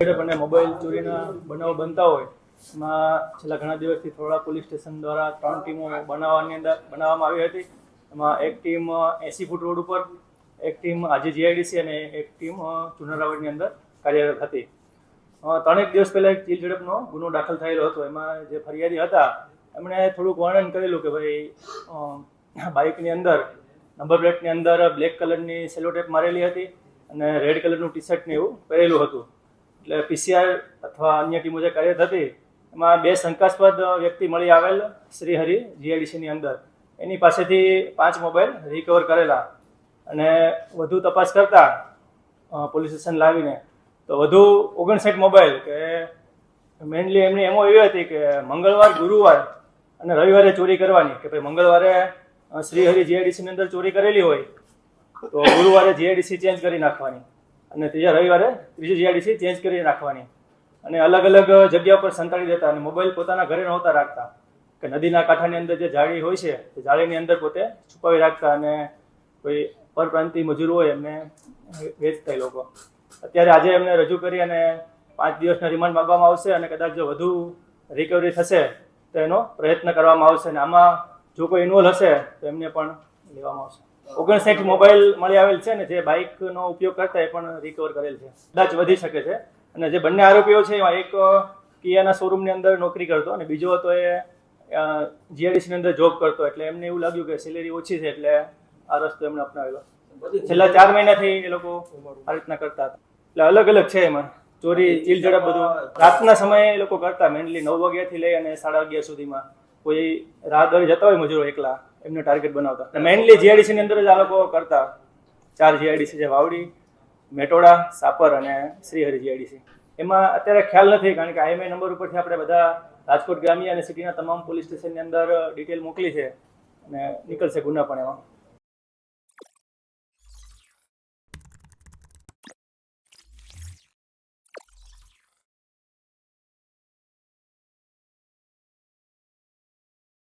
અને મોબાઈલ ચોરીના બનાવો બનતા હોય, એમાં છેલ્લા ઘણા દિવસથી થોડા પોલીસ સ્ટેશન દ્વારા ત્રણ ટીમો બનાવવાની અંદર બનાવવામાં આવી હતી. એમાં એક ટીમ એસી ફૂટ રોડ ઉપર, એક ટીમ આજે જીઆઈડીસી અને એક ટીમ ચુનારાવડની અંદર કાર્યરત હતી. ત્રણેક દિવસ પહેલાં એક ચીલ ઝડપનો ગુનો દાખલ થયેલો હતો. એમાં જે ફરિયાદી હતા, એમણે થોડુંક વર્ણન કરેલું કે ભાઈ બાઇકની અંદર, નંબર પ્લેટની અંદર બ્લેક કલરની સેલો ટેપ મારેલી હતી અને રેડ કલરનું ટી શર્ટ ને એવું પહેરેલું હતું. એટલે પીસીઆર અથવા અન્ય ટીમો જે કાર્યરત હતી, એમાં બે શંકાસ્પદ વ્યક્તિ મળી આવેલ, શ્રીહરિ જીઆઈડીસીની અંદર. એની પાસેથી પાંચ મોબાઈલ રિકવર કરેલા અને વધુ તપાસ કરતા પોલીસ સ્ટેશન લાવીને. તો વધુ ઓગણસાઠ મોબાઈલ કે મેઇનલી એમની એમો એવી હતી કે મંગળવાર, ગુરુવાર અને રવિવારે ચોરી કરવાની કે ભાઈ મંગળવારે શ્રીહરિ જીઆઈડીસીની અંદર ચોરી કરેલી હોય, તો ગુરુવારે જીઆઈડીસી ચેન્જ કરી નાખવાની. અને ત્રીજા રવિવારે ત્રીજી જીઆઈડીસી ચેન્જ કરી રાખવાની. અને અલગ અલગ જગ્યા પર સંતાડી દેતા અને મોબાઈલ પોતાના ઘરે નહોતા રાખતા. કે નદીના કાંઠાની અંદર જે જાળી હોય છે તે જાળીની અંદર પોતે છુપાવી રાખતા અને કોઈ પરપ્રાંતિ મજૂર હોય એમને વેચતા એ લોકો. અત્યારે આજે એમને રજૂ કરી અને પાંચ દિવસના રિમાન્ડ માંગવામાં આવશે અને કદાચ જો વધુ રિકવરી થશે, તો એનો પ્રયત્ન કરવામાં આવશે અને આમાં જો કોઈ ઇન્વોલ્વ હશે, તો એમને પણ લેવામાં આવશે. ઓગણસાઠ મોબાઈલ મળી આવેલ છે ને જે બાઇકનો ઉપયોગ કરતા એ પણ રિકવર કરેલ છે. કદાચ વધી શકે છે. અને જે બંને આરોપીઓ છે, એમાં એક કિયાના શોરૂમની અંદર નોકરી કરતો અને બીજો હતો એ જીઆઈડીસીની અંદર જોબ કરતો. એટલે એમને એવું લાગ્યું કે સેલેરી ઓછી છે, એટલે આ રસ્તો એમણે અપનાવેલો. છેલ્લા ચાર મહિનાથી એ લોકો આ રીતના કરતા હતા. એટલે અલગ અલગ છે એમાં. ચોરી ચીલ ઝડપ બધું. રાતના સમયે એ લોકો કરતા મેનલી નવ વાગ્યાથી લઈ અને સાડા અગિયાર સુધીમાં. કોઈ રાત દોડી જતા હોય મજૂરો એકલા. એમને ટાર્ગેટ બનાવતા. મેનલી જીઆઈડીસીની અંદર જ આ લોકો કરતા. ચાર જીઆઈડીસી છે, વાવડી, મેટોડા, સાપર અને શ્રીહરિ જીઆઈડીસી એમાં અત્યારે ખ્યાલ નથી, કારણ કે આઈએમઆઈ નંબર ઉપરથી આપણે બધા રાજકોટ ગ્રામ્ય અને સિટીના તમામ પોલીસ સ્ટેશનની અંદર ડિટેલ મોકલી છે અને નીકળશે ગુના પણ એમાં.